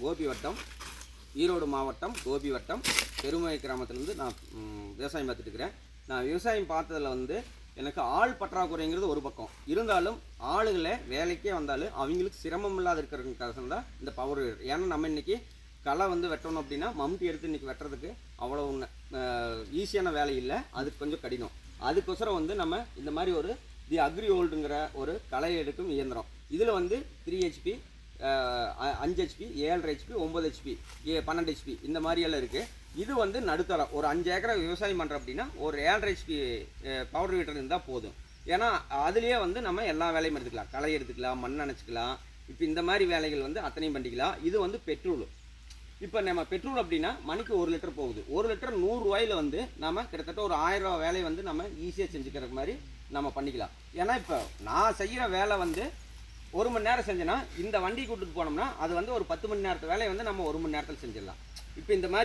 கோபி வட்டம் ஈரோடு மாவட்டம் கோபி வட்டம் பெருமை கிராமத்துலேருந்து நான் விவசாயம் பார்த்துட்டு இருக்கிறேன். நான் விவசாயம் பார்த்ததில் வந்து எனக்கு ஆள் பற்றாக்குறைங்கிறது ஒரு பக்கம். இருந்தாலும் ஆளுகளை வேலைக்கே வந்தாலும் அவங்களுக்கு சிரமம் இல்லாத இருக்கிறதுக்காக தான் இந்த பவர் ஏன்னா நம்ம இன்றைக்கி களை வந்து வெட்டணும் அப்படின்னா மம்முட்டி எடுத்து இன்றைக்கி வெட்டுறதுக்கு அவ்வளோ ஈஸியான வேலை இல்லை. அது கொஞ்சம் கடினம். அதுக்கொசரம் வந்து நம்ம இந்த மாதிரி ஒரு தி அக்ரி ஓல்டுங்கிற ஒரு களை எடுக்கும் இயந்திரம். இதில் வந்து த்ரீ ஹெச்பி அஞ்சு ஹெச்பி ஏழரை ஹெச்பி ஒம்பது ஹெச்பி ஏ பன்னெண்டு ஹெச்பி இந்த மாதிரியெல்லாம் இருக்குது இது வந்து நடுத்தரம். ஒரு அஞ்சு ஏக்கரை விவசாயம் பண்ணுறோம் அப்படின்னா ஒரு ஏழரை ஹெச்பி பவர் வீட்டர் இருந்தால் போதும். ஏன்னா அதுலேயே வந்து நம்ம எல்லா வேலையும் எடுத்துக்கலாம். களை எடுத்துக்கலாம் மண் அணைச்சிக்கலாம். இப்போ இந்த மாதிரி வேலைகள் வந்து அத்தனையும் பண்ணிக்கலாம். இது வந்து பெட்ரோல். இப்போ நம்ம பெட்ரோல் அப்படின்னா மணிக்கு ஒரு லிட்டர் போகுது. ஒரு லிட்டர் நூறுரூவாயில் வந்து நம்ம கிட்டத்தட்ட ஒரு ஆயிரம் ரூபா வேலையை வந்து நம்ம ஈஸியாக செஞ்சுக்கிற மாதிரி நம்ம பண்ணிக்கலாம். ஏன்னா இப்போ நான் செய்கிற வேலை வந்து ஒரு மணி நேரம் செஞ்சோன்னா இந்த வண்டி கூட்டிட்டு போனோம்னா அது வந்து ஒரு பத்து மணி நேரத்து வேலையை வந்து நம்ம ஒரு மணி நேரத்தில் செஞ்சிடலாம். இப்போ இந்த மாதிரி